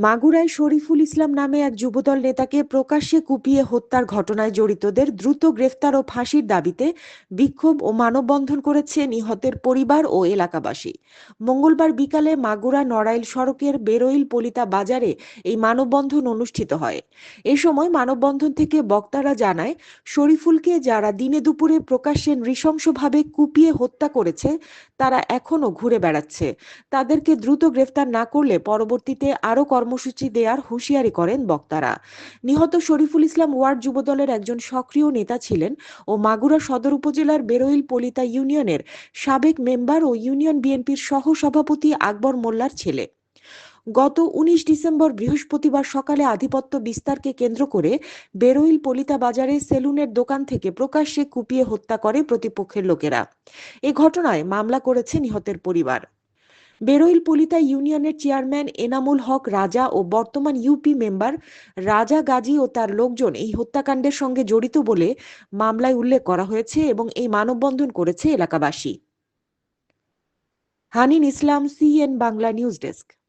মাগুরায় শরীফুল ইসলাম নামে এক যুবদল নেতাকে প্রকাশ্যে কুপিয়ে হত্যার ঘটনায় জড়িতদের দ্রুত গ্রেফতার ও ফাঁসির দাবিতে বিক্ষোভ ও মানববন্ধন করেছে নিহতের পরিবার ও এলাকাবাসী। মঙ্গলবার বিকালে মাগুরা নড়াইল সড়কের বেরোইল পলিতা বাজারে এই মানববন্ধন অনুষ্ঠিত হয়। এ সময় মানববন্ধন থেকে বক্তারা জানায়, শরীফুলকে যারা দিনে দুপুরে প্রকাশ্যে নৃশংসভাবে কুপিয়ে হত্যা করেছে, তারা এখনও ঘুরে বেড়াচ্ছে। তাদেরকে দ্রুত গ্রেফতার না করলে পরবর্তীতে আরও কর্মসূচি দেওয়ার হুঁশিয়ারি করেন বক্তারা। নিহত শরীফুল ইসলাম ওয়ার্ড যুবদলের একজন সক্রিয় নেতা ছিলেন ও মাগুরা সদর উপজেলার বেরোইল পলিতা ইউনিয়নের সাবেক মেম্বার ও ইউনিয়ন বিএনপির সহ সভাপতি আকবর মোল্লার ছেলে। গত উনিশ ডিসেম্বর বৃহস্পতিবার সকালে আধিপত্য বিস্তারকে কেন্দ্র করে বেরোইল পলিতা বাজারে সেলুনের দোকান থেকে প্রকাশ্যে কুপিয়ে হত্যা করে প্রতিপক্ষের লোকেরা। এ ঘটনায় মামলা করেছে নিহতের পরিবার। বেরোইল পলিতা ইউনিয়নের চেয়ারম্যান এনামুল হক, রাজা ও বর্তমান ইউপি মেম্বার রাজা গাজী ও তার লোকজন এই হত্যাকাণ্ডের সঙ্গে জড়িত বলে মামলায় উল্লেখ করা হয়েছে এবং এই মানববন্ধন করেছে এলাকাবাসী। Hanin Islam, CN Bangla news desk.